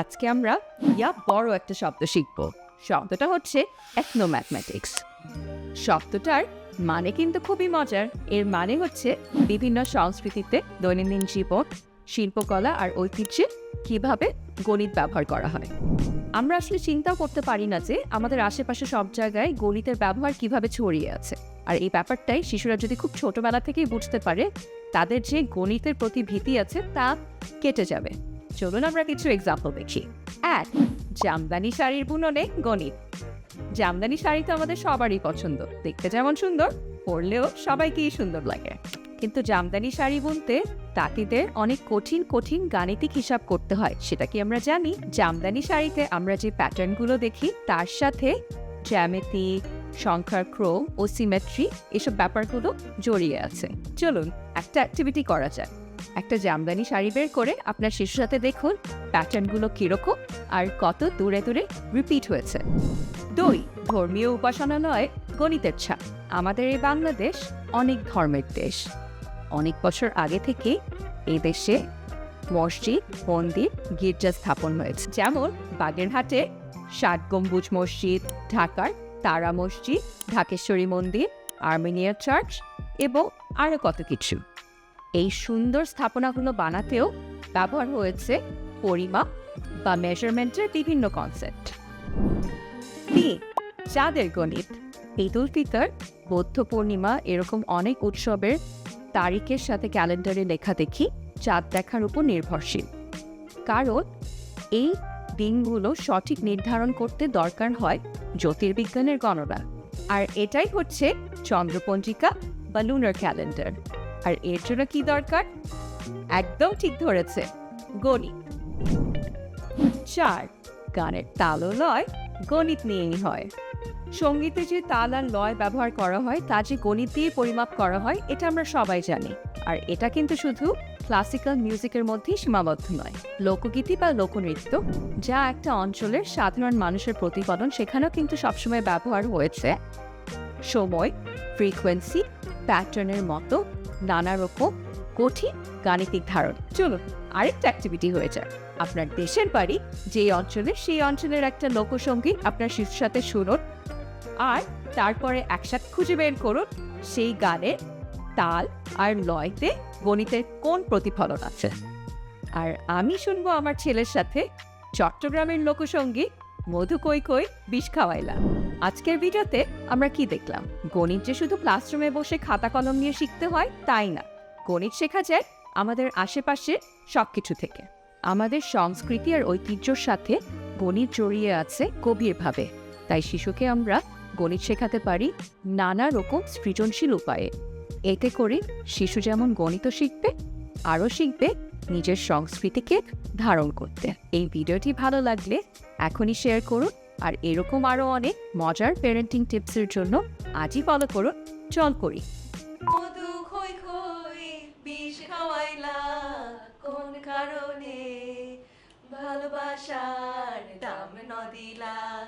আজকে আমরা ইয়া বড় একটা শব্দ শিখব। শব্দটা হচ্ছে এথনোম্যাথমেটিক্স শব্দটার মানে কিন্তু খুবই মজার। এর মানে হচ্ছে বিভিন্ন সংস্কৃতিতে দৈনন্দিন জীবন, শিল্পকলা আর ঐতিহ্যে কীভাবে গণিত ব্যবহার করা হয়। আমরা আসলে চিন্তাও করতে পারি না যে আমাদের আশেপাশে সব জায়গায় গণিতের ব্যবহার কীভাবে ছড়িয়ে আছে। আর এই ব্যাপারটাই শিশুরা যদি খুব ছোটবেলা থেকেই বুঝতে পারে, তাদের যে গণিতের প্রতি ভীতি আছে তা কেটে যাবে। চলুন আমরা কিছু এক্সাম্পল দেখি। এক, জামদানি শাড়ির বুননে গণিত। জামদানি শাড়ি তো আমাদের সবারই পছন্দ। দেখতে যেমন সুন্দর, পরলেও সবাইকেই সুন্দর লাগে। কিন্তু জামদানি শাড়ি বুনতে তাঁতিদের অনেক কঠিন কঠিন গাণিতিক হিসাব করতে হয়। সেটা কি আমরা জানি? জামদানি শাড়িতে আমরা যে প্যাটার্নগুলো দেখি, তার সাথে জ্যামিতি, সংখ্যার ক্রম ও সিমেট্রি এসব ব্যাপারগুলো জড়িয়ে আছে। চলুন, একটা অ্যাক্টিভিটি করা যায় একটা জামদানি শাড়ি বের করে আপনার শিশুর সাথে দেখুন, প্যাটার্নগুলো কীরকম আর কত দূরে দূরে রিপিট হয়েছে। দুই, ধর্মীয় উপাসনালয় গণিতের ছাপ। আমাদের এই বাংলাদেশ অনেক ধর্মের দেশ। অনেক বছর আগে থেকে এই দেশে মসজিদ, মন্দির, গির্জা স্থাপন হয়েছে। যেমন বাগেরহাটে ষাট গম্বুজ মসজিদ, ঢাকার তারা মসজিদ, ঢাকেশ্বরী মন্দির, আর্মেনিয়া চার্চ এবং আরও কত কিছু। এই সুন্দর স্থাপনাগুলো বানাতেও ব্যবহার হয়েছে পরিমাপ বা মেজারমেন্টের বিভিন্ন কনসেপ্ট চাঁদের গণিত। ঈদ উল ফিতর বৌদ্ধ পূর্ণিমা এরকম অনেক উৎসবের তারিখের সাথে ক্যালেন্ডারে লেখা দেখি, চাঁদ দেখার উপর নির্ভরশীল। কারণ এই দিনগুলো সঠিক নির্ধারণ করতে দরকার হয় জ্যোতির্বিজ্ঞানের গণনা। আর এটাই হচ্ছে চন্দ্রপঞ্জিকা বা লুনার ক্যালেন্ডার আর এর জন্য কি দরকার? একদম ঠিক ধরেছে। গণিত। চার, গানের তাল ও লয়, গণিত নিয়েই হয়। সঙ্গীতে যে তাল আর লয় ব্যবহার করা হয়, তা যে গণিত দিয়ে পরিমাপ করা হয়, এটা আমরা সবাই জানি। আর এটা কিন্তু শুধু ক্লাসিক্যাল মিউজিকের মধ্যেই সীমাবদ্ধ নয়। লোকগীতি বা লোকনৃত্য, যা একটা অঞ্চলের সাধারণ মানুষের প্রতিফলন, সেখানেও কিন্তু সবসময় ব্যবহার হয়েছে। সময় ফ্রিকোয়েন্সি প্যাটার্নের মতো নানা রকম কঠিন গাণিতিক ধারণ। চলুন, আরেকটা অ্যাক্টিভিটি হয়ে যায় আপনার দেশের বাড়ি যে অঞ্চলে, সেই অঞ্চলের একটা লোকসঙ্গীত আপনার শিশুর সাথে শুনুন আর তারপরে একসাথে খুঁজে বের করুন সেই গানের তাল আর লয়তে গণিতের কোন প্রতিফলন আছে। আর আমি শুনব আমার ছেলের সাথে চট্টগ্রামের লোকসঙ্গীত মধু কই কই বিষ খাওয়াইলাম। আজকের ভিডিওতে আমরা কি দেখলাম? গণিত যে শুধু ক্লাসরুমে বসে খাতা কলম নিয়ে শিখতে হয়, তাই না? গণিত শেখা যায় আমাদের আশেপাশে সব কিছু থেকে। আমাদের সংস্কৃতি আর ঐতিহ্যর সাথে গণিত জড়িয়ে আছে গভীরভাবে। তাই শিশুকে আমরা গণিত শেখাতে পারি নানা রকম সৃজনশীল উপায়ে। এতে করে শিশু যেমন গণিত শিখবে আরও শিখবে নিজের সংস্কৃতিকে ধারণ করতে। এই ভিডিওটি ভালো লাগলে এখনই শেয়ার করুন আর এরকম আরও অনেক মজার প্যারেন্টিং টিপসের জন্য আজই ফলো করুন চল করি। কোন কারণে? ভালোবাসার দাম নদিলা।